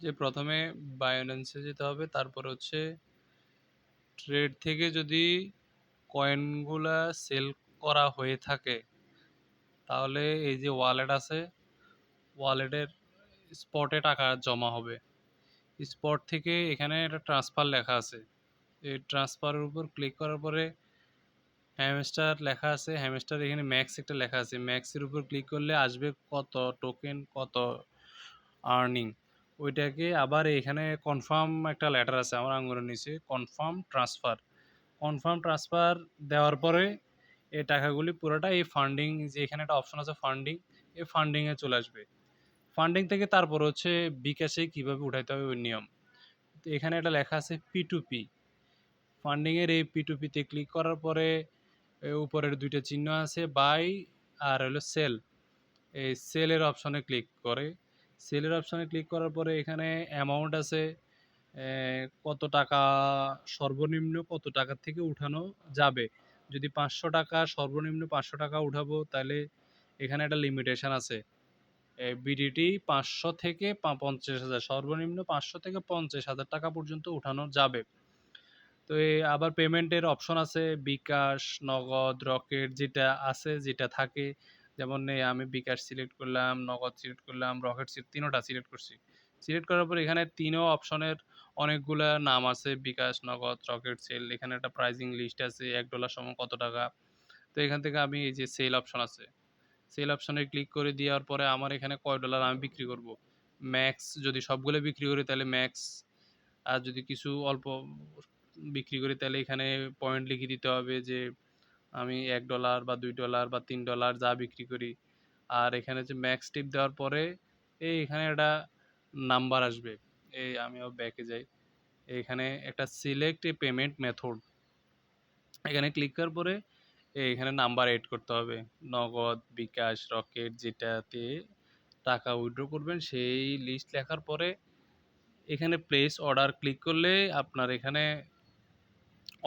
যে প্রথমে বায়োন্যান্সে যেতে হবে, তারপর হচ্ছে ট্রেড থেকে যদি কয়েনগুলা সেল করা হয়ে থাকে, তাহলে এই যে ওয়ালেট আছে ওয়ালেটের স্পটে টাকা জমা হবে। স্পট থেকে এখানে একটা ট্রান্সফার লেখা আছে। এই ট্রান্সফারের উপর ক্লিক করার পরে হ্যামস্টার লেখা আছে হ্যামস্টার এখানে ম্যাক্স একটা লেখা আছে। ম্যাক্সের উপর ক্লিক করলে আসবে কত টোকেন কত আর্নিং ওইটাকে আবার এখানে কনফার্ম একটা লেটার আছে আমার আঙুলের নিচে কনফার্ম ট্রান্সফার কনফার্ম ট্রান্সফার দেওয়ার পরে এই টাকাগুলি পুরোটা এই ফান্ডিং যে এখানে একটা অপশন আছে ফান্ডিং এই ফান্ডিংয়ে চলে আসবে। ফান্ডিং থেকে তারপর হচ্ছে বিকাশে কীভাবে উঠাইতে হবে ওই নিয়ম। এখানে একটা লেখা আছে পি টু পি ফান্ডিংয়ের এই পি টু পিতে ক্লিক করার পরে উপরের দুইটা চিহ্ন আছে বাই আর হলো সেল এই সেলের অপশনে ক্লিক করে সেলের অপশনে ক্লিক করার পরে এখানে অ্যামাউন্ট আছে কত টাকা সর্বনিম্ন কত টাকা থেকে উঠানো যাবে। যদি পাঁচশো টাকা সর্বনিম্ন পাঁচশো টাকা উঠাবো, তাহলে এখানে একটা লিমিটেশন আছে। বিডিটি পাঁচশো থেকে পঞ্চাশ হাজার, সর্বনিম্ন পাঁচশো থেকে পঞ্চাশ হাজার টাকা পর্যন্ত উঠানো যাবে। তো আবার পেমেন্টের অপশন আছে, বিকাশ, নগদ, রকেট যেটা আছে, যেটা থাকে যেমন আমি বিকাশ সিলেক্ট করলাম, নগদ সিলেক্ট করলাম, রকেট সিলেক্ট, তিনোটা সিলেক্ট করছি। সিলেক্ট করার পর এখানে তিনও অপশনের অনেকগুলা নাম আছে, বিকাশ, নগদ, রকেট সেল এখানে একটা প্রাইজিং লিস্ট আছে, এক ডলার সমান কত টাকা? তো এখান থেকে আমি এই যে সেল অপশন আছে সেল অপশনে ক্লিক করে দেওয়ার পরে আমার এখানে কয় ডলার আমি বিক্রি করব? ম্যাক্স যদি সবগুলো বিক্রি করি তাহলে ম্যাক্স আর যদি কিছু অল্প বিক্রি করি তাহলে এখানে পয়েন্ট লিখে দিতে হবে যে আমি এক ডলার বা দুই ডলার বা তিন ডলার যা বিক্রি করি। আর এখানে যে ম্যাক্স টিপ দেওয়ার পরে এই এখানে একটা নাম্বার আসবে। এই আমিও ব্যাকে যাই। এখানে একটা সিলেক্ট এ পেমেন্ট মেথড এখানে ক্লিক করার পরে এখানে নাম্বার এড করতে হবে। নগদ, বিকাশ, রকেট যেটাতে টাকা উইথড্র করবেন সেই লিস্ট লেখার পরে এখানে প্লেস অর্ডার ক্লিক করলে আপনার এখানে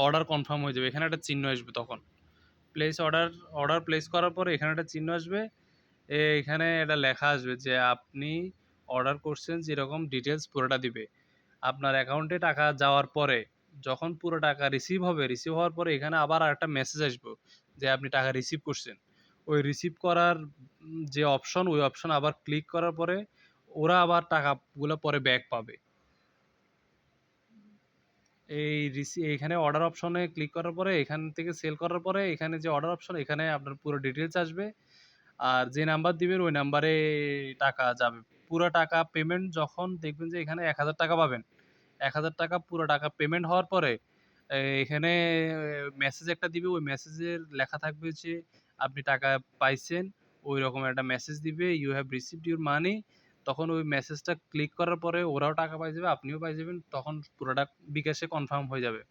অর্ডার কনফার্ম হয়ে যাবে। এখানে একটা চিহ্ন আসবে তখন। প্লেস অর্ডার অর্ডার প্লেস করার পরে এখানে একটা চিহ্ন আসবে। এখানে এটা লেখা আসবে যে, আপনি অর্ডার করছেন যেরকম ডিটেলস পুরোটা দিবে। আপনার অ্যাকাউন্টে টাকা যাওয়ার পরে, যখন পুরো টাকা রিসিভ হবে রিসিভ হওয়ার পরে এখানে আবার একটা মেসেজ আসবে যে, আপনি টাকা রিসিভ করছেন। ওই রিসিভ করার যে অপশন ওই অপশন আবার ক্লিক করার পরে, ওরা আবার টাকাগুলো পরে ব্যাক পাবে। এই এখানে অর্ডার অপশনে ক্লিক করার পরে, এখান থেকে সেল করার পরে, এখানে যে অর্ডার অপশন এখানে আপনার পুরো ডিটেলস আসবে। আর যে নাম্বার দিবেন, ওই নাম্বারে টাকা যাবে। পুরো টাকা পেমেন্ট যখন দেখবেন যে এখানে এক হাজার টাকা পাবেন। এক হাজার টাকা পুরো টাকা পেমেন্ট হওয়ার পরে এখানে মেসেজ একটা দিবে। ওই মেসেজের লেখা থাকবে যে, আপনি টাকা পাইছেন। ওই রকম একটা মেসেজ দিবে you have received your money তখন ওই মেসেজটা ক্লিক করার পরে ওরাও টাকা পাই যাবে, আপনিও পাই যাবেন, তখন পুরোটা বিকাশে কনফার্ম হয়ে যাবে।